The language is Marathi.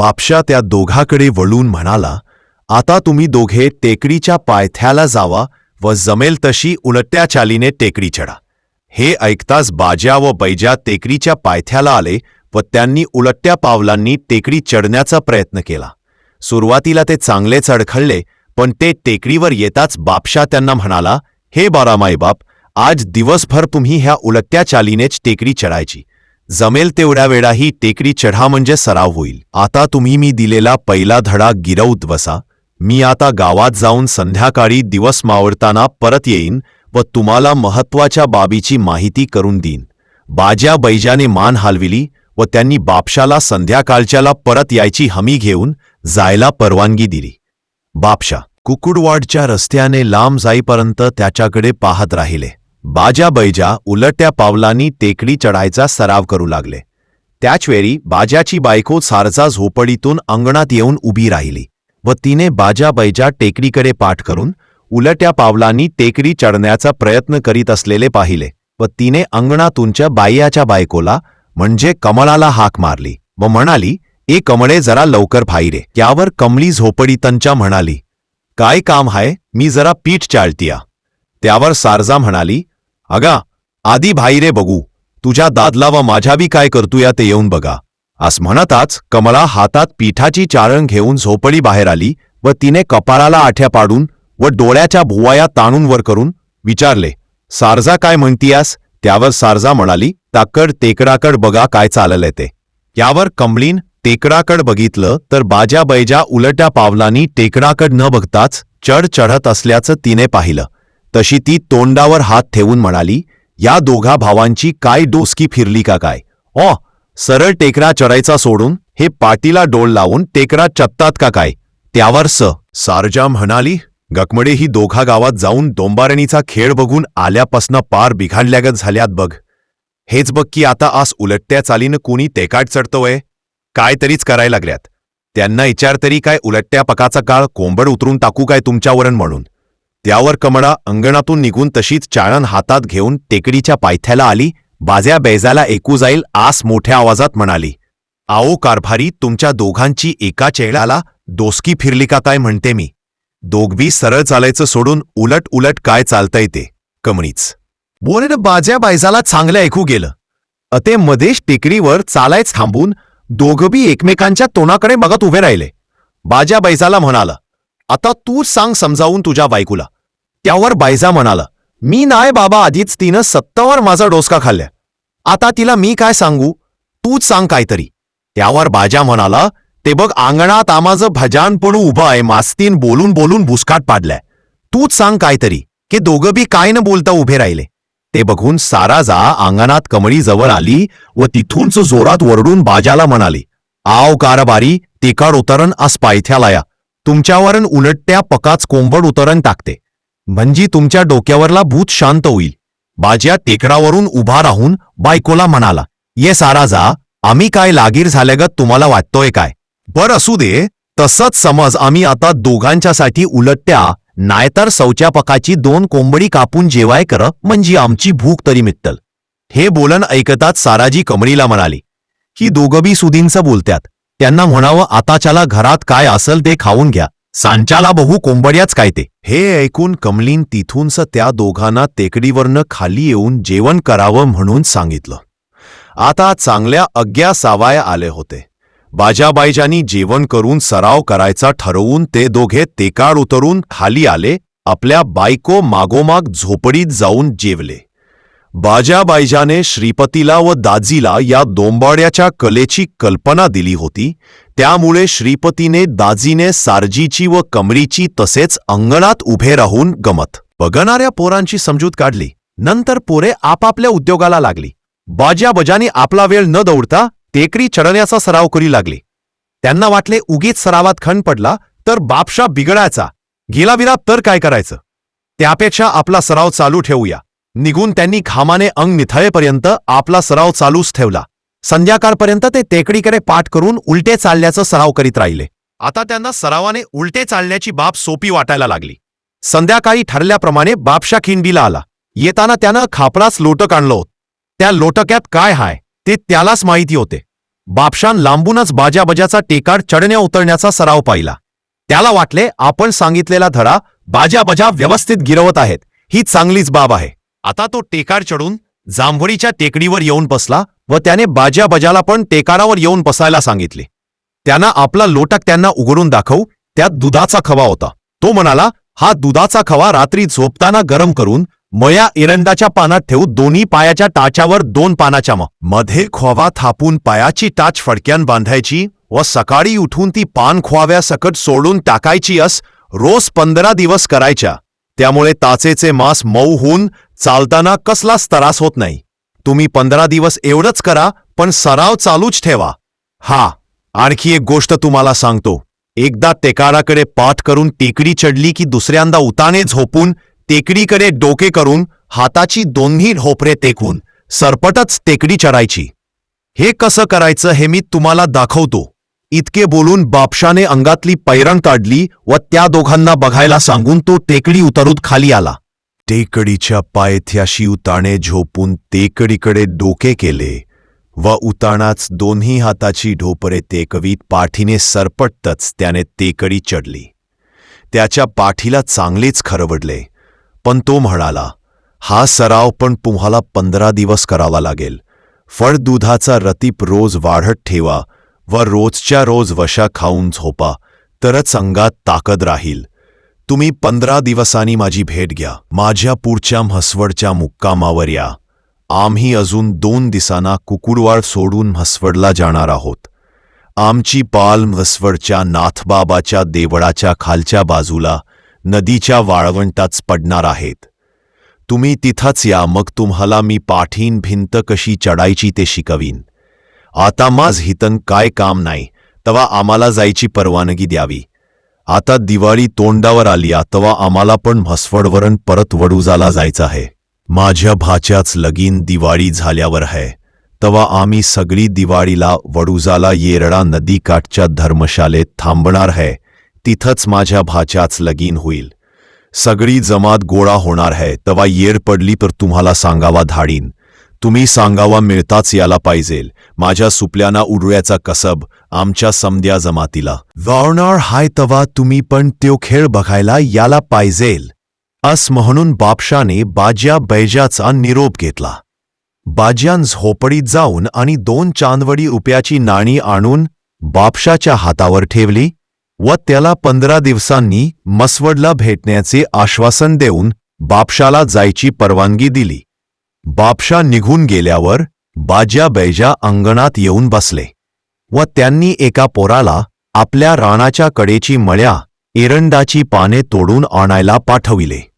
बापशा त्या दोघाकडे वळून म्हणाला आता तुम्ही दोघे टेकडीच्या पायथ्याला जावा व जमेल तशी उलट्या चालीने टेकडी चढा. हे ऐकताच बाज्या व बैजा टेकडीच्या पायथ्याला आले व त्यांनी उलट्या पावलांनी टेकडी चढण्याचा प्रयत्न केला. सुरुवातीला ते चांगलेच अडखळले पण ते टेकडीवर येताच बापशा त्यांना म्हणाला हे बारामाई बाप आज दिवसभर तुम्ही ह्या उलट्या चालीनेच टेकडी चढायची. जमेल तेवढ्या वेळाही टेकडी चढा म्हणजे सराव होईल. आता तुम्ही मी दिलेला पहिला धडा गिरवत बसा मी आता गावात जाऊन संध्याकाळी दिवस मावळताना परत येईन व तुम्हाला महत्त्वाच्या बाबीची माहिती करून देईन. बाज्या बैजाने मान हालविली व त्यांनी बापशाला संध्याकाळच्याला परत यायची हमी घेऊन जायला परवानगी दिली. बापशा कुकुडवाडच्या रस्त्याने लांब जाईपर्यंत त्याच्याकडे पाहत राहिले. बाजा बैजा उलट्या पावलांनी टेकडी चढायचा सराव करू लागले. त्याचवेळी बाजाची बायको सारजा झोपडीतून अंगणात येऊन उभी राहिली व तिने बाजा बैजा टेकडीकडे पाठ करून उलट्या पावलांनी टेकडी चढण्याचा प्रयत्न करीत असलेले पाहिले व तिने अंगणातूनच्या बाईयाच्या बायकोला म्हणजे कमळाला हाक मारली व म्हणाली ए कमळे जरा लवकर फाईरे त्यावर कमली झोपडीतनच्या म्हणाली काय काम हाय? मी जरा पीठ चाळतीया. त्यावर सारजा म्हणाली अगा आधी भाईरे बघू तुझ्या दादला व माझ्या बी काय करतूया ते येऊन बघा. अस म्हणताच कमला हातात पिठाची चाळण घेऊन झोपडी बाहेर आली व तिने कपाळाला आठ्या पाडून व डोळ्याच्या भुवाया ताणून वर करून विचारले सारजा काय म्हणतीयास? त्यावर सारजा म्हणाली ताकड तेकडाकड बघा काय चाललंय ते. यावर कमलीन टेकडाकड बघितलं तर बाजा बैजा उलट्या पावलांनी टेकडाकड न बघताच चढ चढत असल्याचं तिने पाहिलं. तशी ती तोंडावर हात ठेवून म्हणाली या दोघा भावांची काय डोसकी फिरली का काय? ओ सरळ टेकरा चढायचा सोडून हे पाटीला डोळ लावून टेकरा चपतात का काय? त्यावर स. सारजा म्हणाली गकमडे ही दोघा गावात जाऊन दोंबारणीचा खेळ बघून आल्यापासनं पार बिघाडल्यागत झाल्यात बघ. हेच बघ की आता आस उलट्या चालीनं कुणी तेकाट चढतोय काय तरीच करायला लागल्यात. त्यांना विचार तरी काय उलट्या पकाचा काळ कोंबड उतरून टाकू काय तुमच्यावरण म्हणून? त्यावर कमळा अंगणातून निघून तशीच चाळण हातात घेऊन टेकडीच्या पायथ्याला आली बाज्या बैजाला ऐकू जाईल आस मोठ्या आवाजात म्हणाली आओ कारभारी तुमच्या दोघांची एका चेहळ्याला दोस्की फिरली का काय म्हणते मी? दोघबी सरळ चालायचं सोडून उलट उलट काय चालतंय ते कमणीच बोलेनं बाज्या बायजाला चांगलं ऐकू गेलं. अते मदेश टेकडीवर चालायच थांबून दोघंबी एकमेकांच्या तोंडाकडे बघत उभे राहिले. बाज्या बैजाला म्हणाला आता तूच सांग समजावून तुझ्या बायकूला. त्यावर बायजा म्हणाला मी नाय बाबा आधीच तिनं सत्तावर माझा डोसका खाल्ल्या. आता तिला मी काय सांगू? तूच सांग काहीतरी. त्यावर बाजा म्हणाला ते बघ अंगणात आमाचं भजानपणू उभं आहे मास्तीन बोलून बोलून भुसकाट पाडलाय. तूच सांग काहीतरी की दोघं बी काय न बोलता उभे राहिले. ते बघून साराजा अंगणात कमळी जवळ आली व तिथूनच जोरात वरडून बाजाला म्हणाली आव कारबारी तिकाड उतरण आस पायथ्याला या. तुमच्यावरन उलटत्या पकाच कोंबड उतरण टाकते. म्हणजे तुमच्या डोक्यावरला भूत शांत होईल. बाज्या टेकडावरून उभा राहून बायकोला म्हणाला ये सारा जा आम्ही काय लागीर झाल्यागत तुम्हाला वाटतोय काय? बर असू दे तसंच समज आम्ही आता दोघांच्यासाठी उलटत्या नायतर सौच्या पकाची दोन कोंबडी कापून जेवाय कर म्हणजे आमची भूक तरी मित्तल हे बोलन ऐकताच साराजी कमळीला म्हणाली ही दोघंबी सुदींचं बोलत्यात. त्यांना म्हणावं आताच्याला घरात काय असल ते खाऊन घ्या. सांच्याला बहु कोंबड्याच काय ते. हे ऐकून कमलीन तिथूनच त्या दोघांना टेकडीवरनं खाली येऊन जेवण करावं म्हणून सांगितलं. आता चांगल्या अज्ञा सावाया आले होते. बाजाबाईजानी जेवण करून सराव करायचा ठरवून ते दोघे तेकाड उतरून खाली आले आपल्या बायको मागोमाग झोपडीत जाऊन जेवले. बाजाबाईजाने श्रीपतीला व दाजीला या दोंबाड्याच्या कलेची कल्पना दिली होती. त्यामुळे श्रीपतीने दाजीने सारजीची व कमरीची तसेच अंगणात उभे राहून गमत. बघणाऱ्या पोरांची समजूत काढली. नंतर पोरे आपापल्या उद्योगाला लागली. बाजाबजाने आपला वेळ न दौडता टेकडी चढण्याचा सराव करू लागले. त्यांना वाटले उगीच सरावात खंड पडला तर बापशा बिघडायचा. गेला विराप तर काय करायचं? त्यापेक्षा आपला सराव चालू ठेवूया. निघून त्यांनी घामाने अंग निथळेपर्यंत आपला सराव चालूच ठेवला. संध्याकाळपर्यंत ते टेकडीकडे पाठ करून उलटे चालण्याचा सराव करीत राहिले. आता त्यांना सरावाने उलटे चालण्याची बाब सोपी वाटायला लागली. संध्याकाळी ठरल्याप्रमाणे बापशा खिंडीला आला. येताना त्यानं खापराच लोटक आणलं होत. त्या लोटक्यात काय हाय ते त्यालाच माहिती होते. बापशान लांबूनच बाजाबजाचा टेकाड चढण्या उतरण्याचा सराव पाहिला. त्याला वाटले आपण सांगितलेला धडा बाजाबजा व्यवस्थित गिरवत आहेत. ही चांगलीच बाब आहे. आता तो टेकार चढून जांभळीच्या टेकडीवर येऊन बसला व त्याने बाज्या बजाला पण टेकारावर येऊन बसायला सांगितले. त्यांना आपला लोटक त्यांना उघडून दाखवू त्यात दुधाचा खवा होता. तो म्हणाला हा दुधाचा खवा रात्री झोपताना गरम करून मया एरंडाच्या पानात ठेवू दोन्ही पायाच्या टाच्यावर दोन पानाच्या मध्ये खोवा थापून पायाची टाच फडक्यान बांधायची व सकाळी उठून ती पान खोव्यासकट सोडून टाकायची अस रोज पंधरा दिवस करायच्या. त्यामुळे ताचेचे मांस मऊ होऊन चालताना कसलाच त्रास होत नाही. तुम्ही पंधरा दिवस एवढंच करा पण सराव चालूच ठेवा. हा आणखी एक गोष्ट तुम्हाला सांगतो. एकदा टेकाराकडे पाठ करून टेकडी चढली की दुसऱ्यांदा उताने झोपून टेकडीकडे डोके करून हाताची दोन्ही ढोपरे टेकून सरपटच टेकडी चढायची. हे कसं करायचं हे मी तुम्हाला दाखवतो. इतके बोलून बापशाने अंगातली पैरण काढली व त्या दोघांना बघायला सांगून तो टेकडी उतरून खाली आला. टेकडीच्या पायथ्याशी उताणे झोपून टेकडीकडे डोके केले व उतानाच दोन्ही हाताची ढोपरे तेकवीत पाठीने सरपटतच त्याने तेकडी चढली. त्याच्या पाठीला चांगलेच खरवडले पण तो म्हणाला हा सराव पण तुम्हाला पंधरा दिवस करावा लागेल. फळ दुधाचा रतीप रोज वाढत ठेवा व रोजच्या रोज वशा खाऊन झोपा. तरच अंगात ताकद राहील. तुम्ही पंधरा दिवसांनी माझी भेट घ्या. माझ्या पुढच्या म्हसवडच्या मुक्कामावर या. आम्ही अजून दोन दिसांना कुकुडवाड सोडून म्हसवडला जाणार आहोत. आमची पाल म्हसवडच्या नाथबाबाच्या देवळाच्या खालच्या बाजूला नदीच्या वाळवंटाच पडणार आहेत. तुम्ही तिथंच या मग तुम्हाला मी पाठीन भिंत कशी चढायची ते शिकवीन. आता माझ हितन काय काम नाही तवा आम्हाला जायची परवानगी द्यावी. आता दिवाळी तोंडावर आली तवा आम्हाला पण म्हसवडवरण परत वडूजाला जायचं आहे. माझ्या भाच्याच लगीन दिवाळी झाल्यावर आहे. तवा आम्ही सगळी दिवाळीला वडूजाला येरडा नदीकाठच्या धर्मशालेत थांबणार आहे. तिथंच माझ्या भाच्याच लगीन होईल. सगळी जमात गोळा होणार आहे तवा येर पडली तर तुम्हाला सांगावा धाडीन. तुम्ही सांगावा मिळताच याला पाहिजेल. माझ्या सुपल्याना उडव्याचा कसब आमच्या समद्या जमातीला. वावणार हाय तवा तुम्ही पण त्यो खेळ बघायला याला पाहिजेल. अस म्हणून बापशाने बाज्या बैजाचा निरोप घेतला. बाज्यान झोपडीत जाऊन आणि दोन चांदवडी रुपयाची नाणी आणून बापशाच्या हातावर ठेवली व त्याला पंधरा दिवसांनी मसवडला भेटण्याचे आश्वासन देऊन बापशाला जायची परवानगी दिली. बापशा निघून गेल्यावर बाज्या बैजा अंगणात येऊन बसले व त्यांनी एका पोराला आपल्या राणाच्या कडेची मळ्या एरंडाची पाने तोडून आणायला पाठविले.